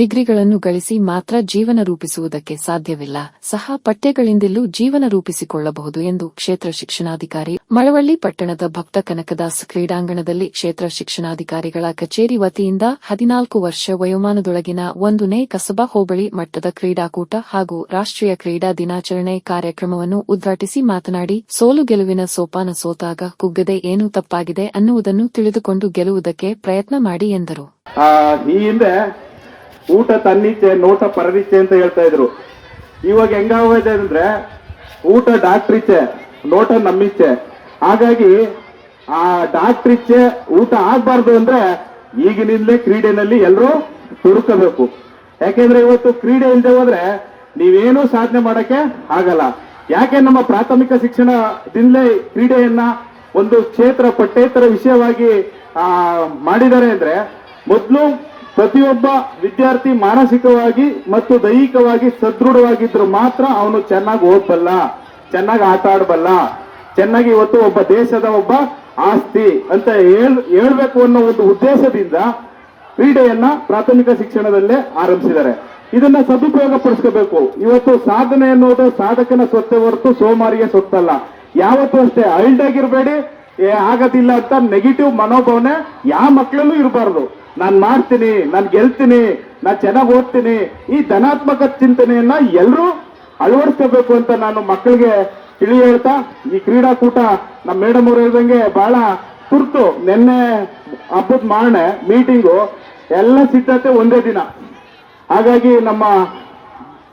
ಡಿಗ್ರಿಗಳನ್ನು ಗಳಿಸಿ ಮಾತ್ರ ಜೀವನ ರೂಪಿಸುವುದಕ್ಕೆ ಸಾಧ್ಯವಿಲ್ಲ. ಸಹ ಪಠ್ಯಗಳಿಂದಲೂ ಜೀವನ ರೂಪಿಸಿಕೊಳ್ಳಬಹುದು ಎಂದು ಕ್ಷೇತ್ರ ಶಿಕ್ಷಣಾಧಿಕಾರಿ ಮಳವಳ್ಳಿ ಪಟ್ಟಣದ ಭಕ್ತ ಕನಕದಾಸ್ ಕ್ರೀಡಾಂಗಣದಲ್ಲಿ ಕ್ಷೇತ್ರ ಶಿಕ್ಷಣಾಧಿಕಾರಿಗಳ ಕಚೇರಿ ವತಿಯಿಂದ ಹದಿನಾಲ್ಕು ವರ್ಷ ವಯೋಮಾನದೊಳಗಿನ ಒಂದನೇ ಕಸಬಾ ಹೋಬಳಿ ಮಟ್ಟದ ಕ್ರೀಡಾಕೂಟ ಹಾಗೂ ರಾಷ್ಟ್ರೀಯ ಕ್ರೀಡಾ ದಿನಾಚರಣೆ ಕಾರ್ಯಕ್ರಮವನ್ನು ಉದ್ಘಾಟಿಸಿ ಮಾತನಾಡಿ, ಸೋಲು ಗೆಲುವಿನ ಸೋಪಾನ ಸೋತಾಗ ಕುಗ್ಗದೆ ಏನು ತಪ್ಪಾಗಿದೆ ಅನ್ನುವುದನ್ನು ತಿಳಿದುಕೊಂಡು ಗೆಲುವುದಕ್ಕೆ ಪ್ರಯತ್ನ ಮಾಡಿ ಎಂದರು. ಊಟ ತನ್ನಿಚ್ಚೆ, ನೋಟ ಪರನಿಚ್ಚೆ ಅಂತ ಹೇಳ್ತಾ ಇದ್ರು. ಇವಾಗ ಹೆಂಗಾಗೋಗಿದೆ ಅಂದ್ರೆ ಊಟ ಡಾಕ್ಟ್ರಿಚ್ಚೆ, ನೋಟ ನಮ್ಮಿಚ್ಚೆ. ಹಾಗಾಗಿ ಆ ಡಾಕ್ಟ್ರಿಚ್ಚೆ ಊಟ ಆಗ್ಬಾರ್ದು ಅಂದ್ರೆ ಈಗಿನಿಂದಲೇ ಕ್ರೀಡೆನಲ್ಲಿ ಎಲ್ಲರೂ ತುಡುಕಬೇಕು ಯಾಕೆಂದ್ರೆ ಇವತ್ತು ಕ್ರೀಡೆ ಇಲ್ಲದೆ ಹೋದ್ರೆ ನೀವೇನು ಸಾಧನೆ ಮಾಡಕ್ಕೆ ಆಗಲ್ಲ. ಯಾಕೆ ನಮ್ಮ ಪ್ರಾಥಮಿಕ ಶಿಕ್ಷಣದಿಂದಲೇ ಕ್ರೀಡೆಯನ್ನ ಒಂದು ಕ್ಷೇತ್ರ, ಪಠ್ಯೇತರ ವಿಷಯವಾಗಿ ಮಾಡಿದ್ದಾರೆ ಅಂದ್ರೆ ಮೊದಲು ಪ್ರತಿಯೊಬ್ಬ ವಿದ್ಯಾರ್ಥಿ ಮಾನಸಿಕವಾಗಿ ಮತ್ತು ದೈಹಿಕವಾಗಿ ಸದೃಢವಾಗಿದ್ರು ಮಾತ್ರ ಅವನು ಚೆನ್ನಾಗಿ ಓದಬಲ್ಲ, ಚೆನ್ನಾಗಿ ಆಟ ಆಡಬಲ್ಲ, ಚೆನ್ನಾಗಿ ಇವತ್ತು ಒಬ್ಬ ದೇಶದ ಒಬ್ಬ ಆಸ್ತಿ ಅಂತ ಹೇಳ್, ಹೇಳ್ಬೇಕು ಅನ್ನೋ ಒಂದು ಉದ್ದೇಶದಿಂದ ಕ್ರೀಡೆಯನ್ನ ಪ್ರಾಥಮಿಕ ಶಿಕ್ಷಣದಲ್ಲೇ ಆರಂಭಿಸಿದ್ದಾರೆ. ಇದನ್ನ ಸದುಪಯೋಗ ಪಡಿಸ್ಕೋಬೇಕು. ಇವತ್ತು ಸಾಧನೆ ಅನ್ನೋದು ಸಾಧಕನ ಸ್ವತ್ತೇ ಹೊರತು ಸೋಮಾರಿಗೆ ಸೊತ್ತಲ್ಲ. ಯಾವತ್ತೂ ಅಷ್ಟೇ ಐಲ್ಡ್ ಆಗಿರ್ಬೇಡಿ ಆಗೋದಿಲ್ಲ ಅಂತ ನೆಗೆಟಿವ್ ಮನೋಭಾವನೆ ಯಾವ ಮಕ್ಕಳಲ್ಲೂ ಇರಬಾರ್ದು. ನಾನ್ ಮಾಡ್ತೀನಿ, ನಾನು ಗೆಲ್ತೀನಿ, ನಾನು ಚೆನ್ನಾಗಿ ಓದ್ತೀನಿ, ಈ ಧನಾತ್ಮಕ ಚಿಂತನೆಯನ್ನ ಎಲ್ಲರೂ ಅಳವಡಿಸ್ಕೋಬೇಕು ಅಂತ ನಾನು ಮಕ್ಕಳಿಗೆ ತಿಳಿ ಹೇಳ್ತಾ, ಈ ಕ್ರೀಡಾಕೂಟ ನಮ್ಮ ಮೇಡಮ್ ಅವ್ರು ಹೇಳ್ದಂಗೆ ಬಹಳ ತುರ್ತು. ನಿನ್ನೆ ಹಬ್ಬದ ಮಾರಣೆ ಮೀಟಿಂಗು, ಎಲ್ಲ ಸಿದ್ಧತೆ ಒಂದೇ ದಿನ. ಹಾಗಾಗಿ ನಮ್ಮ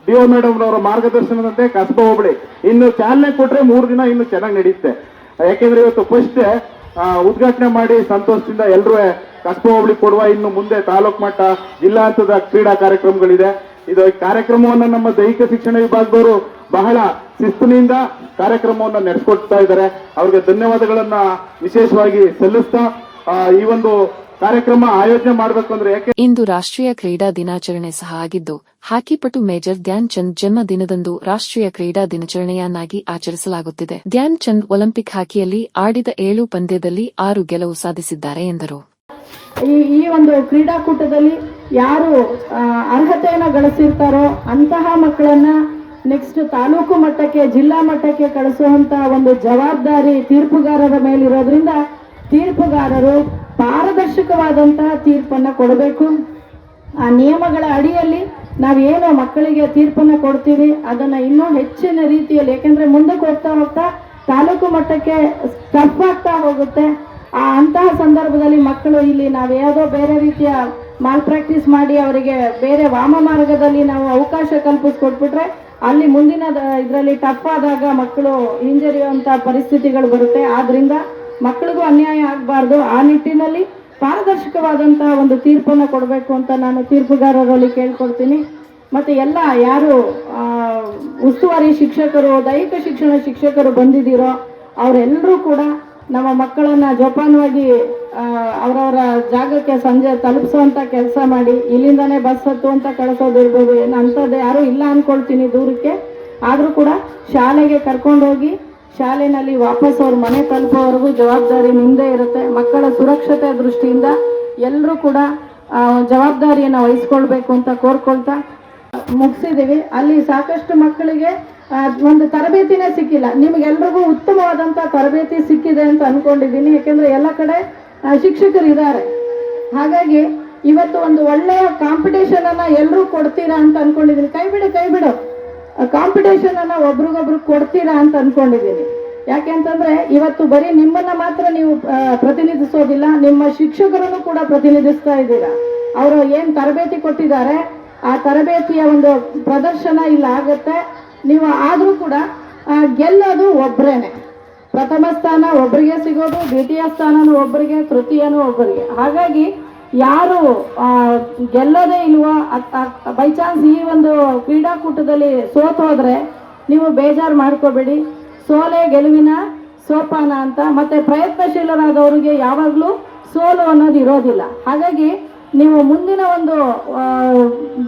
ಡಿ ಒ ಮೇಡಮ್ ಅವರ ಮಾರ್ಗದರ್ಶನದಂತೆ ಕಸಬ ಹೋಬಳಿ. ಇನ್ನು ಚಾಲನೆ ಕೊಟ್ರೆ ಮೂರು ದಿನ ಇನ್ನು ಚೆನ್ನಾಗಿ ನಡೆಯುತ್ತೆ ಯಾಕೆಂದ್ರೆ ಇವತ್ತು ಫಸ್ಟ್ ಉದ್ಘಾಟನೆ ಮಾಡಿ ಸಂತೋಷದಿಂದ ಎಲ್ಲರೂ ಕಸ್ಬು ಹೋಬಳಿ ಕೊಡುವ ಇನ್ನು ಮುಂದೆ ತಾಲೂಕು ಮಟ್ಟ ಜಿಲ್ಲಾ ಹಂತದ ಕ್ರೀಡಾ ಕಾರ್ಯಕ್ರಮಗಳಿದೆ. ಇದು ಕಾರ್ಯಕ್ರಮವನ್ನು ಕಾರ್ಯಕ್ರಮವನ್ನ ನಮ್ಮ ದೈಹಿಕ ಶಿಕ್ಷಣ ವಿಭಾಗದವರು ಬಹಳ ಶಿಸ್ತಿನಿಂದ ಕಾರ್ಯಕ್ರಮವನ್ನು ನಡೆಸ್ಕೊಡ್ತಾ ಇದ್ದಾರೆ. ಅವ್ರಿಗೆ ಧನ್ಯವಾದಗಳನ್ನ ವಿಶೇಷವಾಗಿ ಸಲ್ಲಿಸ್ತಾ ಈ ಒಂದು ಕಾರ್ಯಕ್ರಮ ಆಯೋಜನೆ ಮಾಡಬೇಕು ಅಂದ್ರೆ ಯಾಕೆ? ಇಂದು ರಾಷ್ಟ್ರೀಯ ಕ್ರೀಡಾ ದಿನಾಚರಣೆ ಸಹ ಆಗಿದ್ದು ಹಾಕಿಪಟು ಮೇಜರ್ ಧ್ಯಾನ್ ಚಂದ್ ಜನ್ಮ ದಿನದಂದು ರಾಷ್ಟ್ರೀಯ ಕ್ರೀಡಾ ದಿನಾಚರಣೆಯನ್ನಾಗಿ ಆಚರಿಸಲಾಗುತ್ತಿದೆ. ಧ್ಯಾನ್ ಚಂದ್ ಒಲಿಂಪಿಕ್ ಹಾಕಿಯಲ್ಲಿ ಆಡಿದ ಏಳು ಪಂದ್ಯದಲ್ಲಿ ಆರು ಗೆಲುವು ಸಾಧಿಸಿದ್ದಾರೆ ಎಂದರು. ಈ ಈ ಒಂದು ಕ್ರೀಡಾಕೂಟದಲ್ಲಿ ಯಾರು ಅರ್ಹತೆಯನ್ನ ಅರ್ಹತೆಯನ್ನು ಗಳಿಸಿರ್ತಾರೋ ಅಂತಹ ಮಕ್ಕಳನ್ನ ನೆಕ್ಸ್ಟ್ ತಾಲೂಕು ಮಟ್ಟಕ್ಕೆ ಜಿಲ್ಲಾ ಮಟ್ಟಕ್ಕೆ ಕಳಿಸುವಂತ ಒಂದು ಜವಾಬ್ದಾರಿ ತೀರ್ಪುಗಾರರ ಮೇಲಿರೋದ್ರಿಂದ ತೀರ್ಪುಗಾರರು ಪಾರದರ್ಶಕವಾದಂತಹ ತೀರ್ಪನ್ನು ಕೊಡಬೇಕು. ಆ ನಿಯಮಗಳ ಅಡಿಯಲ್ಲಿ ನಾವೇನು ಮಕ್ಕಳಿಗೆ ತೀರ್ಪನ್ನು ಕೊಡ್ತೀವಿ, ಅದನ್ನ ಇನ್ನೂ ಹೆಚ್ಚಿನ ರೀತಿಯಲ್ಲಿ ಏಕೆಂದರೆ ಮುಂದಕ್ಕೆ ಹೋಗ್ತಾ ಹೋಗ್ತಾ ತಾಲೂಕು ಮಟ್ಟಕ್ಕೆ ಟಫ್ ಆಗ್ತಾ ಹೋಗುತ್ತೆ. ಆ ಅಂತಹ ಸಂದರ್ಭದಲ್ಲಿ ಮಕ್ಕಳು ಇಲ್ಲಿ ನಾವು ಯಾವುದೋ ಬೇರೆ ರೀತಿಯ ಮಾಲ್ ಪ್ರಾಕ್ಟೀಸ್ ಮಾಡಿ ಅವರಿಗೆ ಬೇರೆ ವಾಮ ಮಾರ್ಗದಲ್ಲಿ ನಾವು ಅವಕಾಶ ಕಲ್ಪಿಸ್ಕೊಟ್ಬಿಟ್ರೆ ಅಲ್ಲಿ ಮುಂದಿನ ಇದರಲ್ಲಿ ಟಫ್ ಆದಾಗ ಮಕ್ಕಳು ಹಿಂಜರಿಯುವಂಥ ಪರಿಸ್ಥಿತಿಗಳು ಬರುತ್ತೆ. ಆದ್ರಿಂದ ಮಕ್ಕಳಿಗೂ ಅನ್ಯಾಯ ಆಗಬಾರ್ದು. ಆ ನಿಟ್ಟಿನಲ್ಲಿ ಪಾರದರ್ಶಕವಾದಂತಹ ಒಂದು ತೀರ್ಪನ್ನು ಕೊಡಬೇಕು ಅಂತ ನಾನು ತೀರ್ಪುಗಾರರಲ್ಲಿ ಕೇಳ್ಕೊಳ್ತೀನಿ. ಮತ್ತೆ ಎಲ್ಲ ಯಾರು ಉಸ್ತುವಾರಿ ಶಿಕ್ಷಕರು, ದೈಹಿಕ ಶಿಕ್ಷಣ ಶಿಕ್ಷಕರು ಬಂದಿದ್ದೀರೋ ಅವರೆಲ್ಲರೂ ಕೂಡ ನಮ್ಮ ಮಕ್ಕಳನ್ನ ಜೋಪಾನವಾಗಿ ಅವರವರ ಜಾಗಕ್ಕೆ ಸಂಜೆ ತಲುಪಿಸುವಂತ ಕೆಲಸ ಮಾಡಿ, ಇಲ್ಲಿಂದಾನೇ ಬಸ್ ಹತ್ತು ಅಂತ ಕಳಿಸೋದಿರ್ಬೋದು ಏನು ಅಂಥದ್ದು ಯಾರೂ ಇಲ್ಲ ಅಂದ್ಕೊಳ್ತೀನಿ ದೂರಕ್ಕೆ. ಆದರೂ ಕೂಡ ಶಾಲೆಗೆ ಕರ್ಕೊಂಡೋಗಿ ಶಾಲೆನಲ್ಲಿ ವಾಪಸ್ ಅವ್ರ ಮನೆ ತಲುಪೋವರೆಗೂ ಜವಾಬ್ದಾರಿ ನಿಮ್ಮದೇ ಇರುತ್ತೆ. ಮಕ್ಕಳ ಸುರಕ್ಷತೆ ದೃಷ್ಟಿಯಿಂದ ಎಲ್ಲರೂ ಕೂಡ ಜವಾಬ್ದಾರಿಯನ್ನು ವಹಿಸ್ಕೊಳ್ಬೇಕು ಅಂತ ಕೋರ್ಕೊಳ್ತಾ ಮುಗಿಸಿದೀವಿ. ಅಲ್ಲಿ ಸಾಕಷ್ಟು ಮಕ್ಕಳಿಗೆ ಒಂದು ತರಬೇತಿನೇ ಸಿಕ್ಕಿಲ್ಲ. ನಿಮಗೆಲ್ರಿಗೂ ಉತ್ತಮವಾದಂಥ ತರಬೇತಿ ಸಿಕ್ಕಿದೆ ಅಂತ ಅಂದ್ಕೊಂಡಿದ್ದೀನಿ ಯಾಕೆಂದರೆ ಎಲ್ಲ ಕಡೆ ಶಿಕ್ಷಕರು ಇದ್ದಾರೆ. ಹಾಗಾಗಿ ಇವತ್ತು ಒಂದು ಒಳ್ಳೆಯ ಕಾಂಪಿಟೇಷನನ್ನು ಎಲ್ಲರೂ ಕೊಡ್ತೀರಾ ಅಂತ ಅಂದ್ಕೊಂಡಿದ್ದೀನಿ ಕೈ ಬಿಡು ಕೈ ಬಿಡು. ಕಾಂಪಿಟೇಷನ್ ಅನ್ನ ಒಬ್ರಿಗೊಬ್ರು ಕೊಡ್ತೀರಾ ಅಂತ ಅನ್ಕೊಂಡಿದ್ದೀನಿ. ಯಾಕೆಂತಂದ್ರೆ ಇವತ್ತು ಬರೀ ನಿಮ್ಮನ್ನ ಮಾತ್ರ ನೀವು ಪ್ರತಿನಿಧಿಸೋದಿಲ್ಲ, ನಿಮ್ಮ ಶಿಕ್ಷಕರನ್ನು ಕೂಡ ಪ್ರತಿನಿಧಿಸ್ತಾ ಇದ್ದೀರಾ. ಅವರು ಏನ್ ತರಬೇತಿ ಕೊಟ್ಟಿದ್ದಾರೆ, ಆ ತರಬೇತಿಯ ಒಂದು ಪ್ರದರ್ಶನ ಇಲ್ಲಿ ಆಗುತ್ತೆ. ನೀವು ಆದ್ರೂ ಕೂಡ ಗೆಲ್ಲೋದು ಒಬ್ರೇನೆ. ಪ್ರಥಮ ಸ್ಥಾನ ಒಬ್ಬರಿಗೆ ಸಿಗೋದು, ದ್ವಿತೀಯ ಸ್ಥಾನನೂ ಒಬ್ಬರಿಗೆ ತೃತೀಯನೂ ಒಬ್ಬರಿಗೆ ಹಾಗಾಗಿ ಯಾರು ಗೆಲ್ಲೋದೇ ಇಲ್ವೋ? ಬೈ ಚಾನ್ಸ್ ಈ ಒಂದು ಕ್ರೀಡಾಕೂಟದಲ್ಲಿ ಸೋತೋದ್ರೆ ನೀವು ಬೇಜಾರು ಮಾಡ್ಕೋಬೇಡಿ. ಸೋಲೆ ಗೆಲುವಿನ ಸೋಪಾನ ಅಂತ. ಮತ್ತೆ ಪ್ರಯತ್ನಶೀಲರಾದವರಿಗೆ ಯಾವಾಗಲೂ ಸೋಲು ಅನ್ನೋದು ಇರೋದಿಲ್ಲ. ಹಾಗಾಗಿ ನೀವು ಮುಂದಿನ ಒಂದು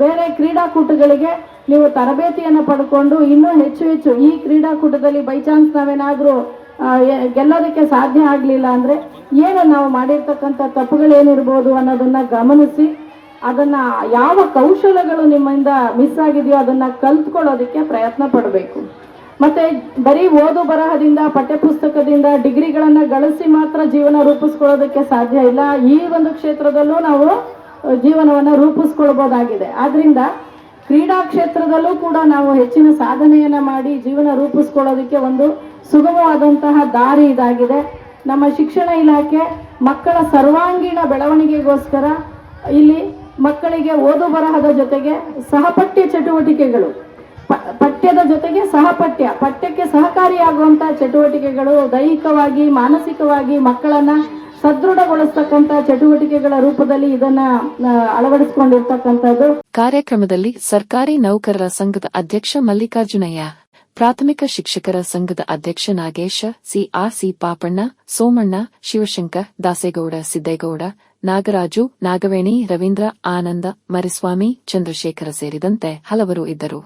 ಬೇರೆ ಕ್ರೀಡಾಕೂಟಗಳಿಗೆ ನೀವು ತರಬೇತಿಯನ್ನು ಪಡ್ಕೊಂಡು ಇನ್ನೂ ಹೆಚ್ಚು ಹೆಚ್ಚು ಈ ಕ್ರೀಡಾಕೂಟದಲ್ಲಿ ಬೈ ಚಾನ್ಸ್ ನಾವೇನಾದರೂ ಗೆಲ್ಲೋದಕ್ಕೆ ಸಾಧ್ಯ ಆಗಲಿಲ್ಲ ಅಂದರೆ ಏನು ನಾವು ಮಾಡಿರ್ತಕ್ಕಂಥ ತಪ್ಪುಗಳೇನಿರ್ಬೋದು ಅನ್ನೋದನ್ನು ಗಮನಿಸಿ, ಅದನ್ನು ಯಾವ ಕೌಶಲಗಳು ನಿಮ್ಮಿಂದ ಮಿಸ್ ಆಗಿದೆಯೋ ಅದನ್ನು ಕಲ್ತ್ಕೊಳ್ಳೋದಕ್ಕೆ ಪ್ರಯತ್ನ ಪಡಬೇಕು. ಮತ್ತು ಬರೀ ಓದು ಬರಹದಿಂದ, ಪಠ್ಯಪುಸ್ತಕದಿಂದ ಡಿಗ್ರಿಗಳನ್ನು ಗಳಿಸಿ ಮಾತ್ರ ಜೀವನ ರೂಪಿಸ್ಕೊಳ್ಳೋದಕ್ಕೆ ಸಾಧ್ಯ ಇಲ್ಲ. ಈ ಒಂದು ಕ್ಷೇತ್ರದಲ್ಲೂ ನಾವು ಜೀವನವನ್ನು ರೂಪಿಸ್ಕೊಳ್ಬೋದಾಗಿದೆ. ಆದ್ದರಿಂದ ಕ್ರೀಡಾ ಕ್ಷೇತ್ರದಲ್ಲೂ ಕೂಡ ನಾವು ಹೆಚ್ಚಿನ ಸಾಧನೆಯನ್ನು ಮಾಡಿ ಜೀವನ ರೂಪಿಸ್ಕೊಳ್ಳೋದಕ್ಕೆ ಒಂದು ಸುಗಮವಾದಂತಹ ದಾರಿ ಇದಾಗಿದೆ. ನಮ್ಮ ಶಿಕ್ಷಣ ಇಲಾಖೆ ಮಕ್ಕಳ ಸರ್ವಾಂಗೀಣ ಬೆಳವಣಿಗೆಗೋಸ್ಕರ ಇಲ್ಲಿ ಮಕ್ಕಳಿಗೆ ಓದು ಬರಹದ ಜೊತೆಗೆ ಸಹಪಠ್ಯ ಚಟುವಟಿಕೆಗಳು ಪಠ್ಯದ ಜೊತೆಗೆ ಸಹಪಠ್ಯ, ಪಠ್ಯಕ್ಕೆ ಸಹಕಾರಿಯಾಗುವಂತಹ ಚಟುವಟಿಕೆಗಳು, ದೈಹಿಕವಾಗಿ, ಮಾನಸಿಕವಾಗಿ ಮಕ್ಕಳನ್ನ ಸದೃಢಗೊಳಿಸ್ತಕ್ಕಂಥ ಚಟುವಟಿಕೆಗಳ ರೂಪದಲ್ಲಿ ಇದನ್ನ ಅಳವಡಿಸಿಕೊಂಡಿರ್ತಕ್ಕಂಥದ್ದು. ಕಾರ್ಯಕ್ರಮದಲ್ಲಿ ಸರ್ಕಾರಿ ನೌಕರರ ಸಂಘದ ಅಧ್ಯಕ್ಷ ಮಲ್ಲಿಕಾರ್ಜುನಯ್ಯ. ಪ್ರಾಥಮಿಕ ಶಿಕ್ಷಕರ ಸಂಘದ ಅಧ್ಯಕ್ಷ ನಾಗೇಶ ಸಿಆರ್ ಸಿ ಪಾಪಣ್ಣ, ಸೋಮಣ್ಣ, ಶಿವಶಂಕರ್, ದಾಸೇಗೌಡ, ಸಿದ್ದೇಗೌಡ, ನಾಗರಾಜು, ನಾಗವೇಣಿ, ರವೀಂದ್ರ, ಆನಂದ, ಮರಿಸ್ವಾಮಿ, ಚಂದ್ರಶೇಖರ ಸೇರಿದಂತೆ ಹಲವರು ಇದ್ದರು.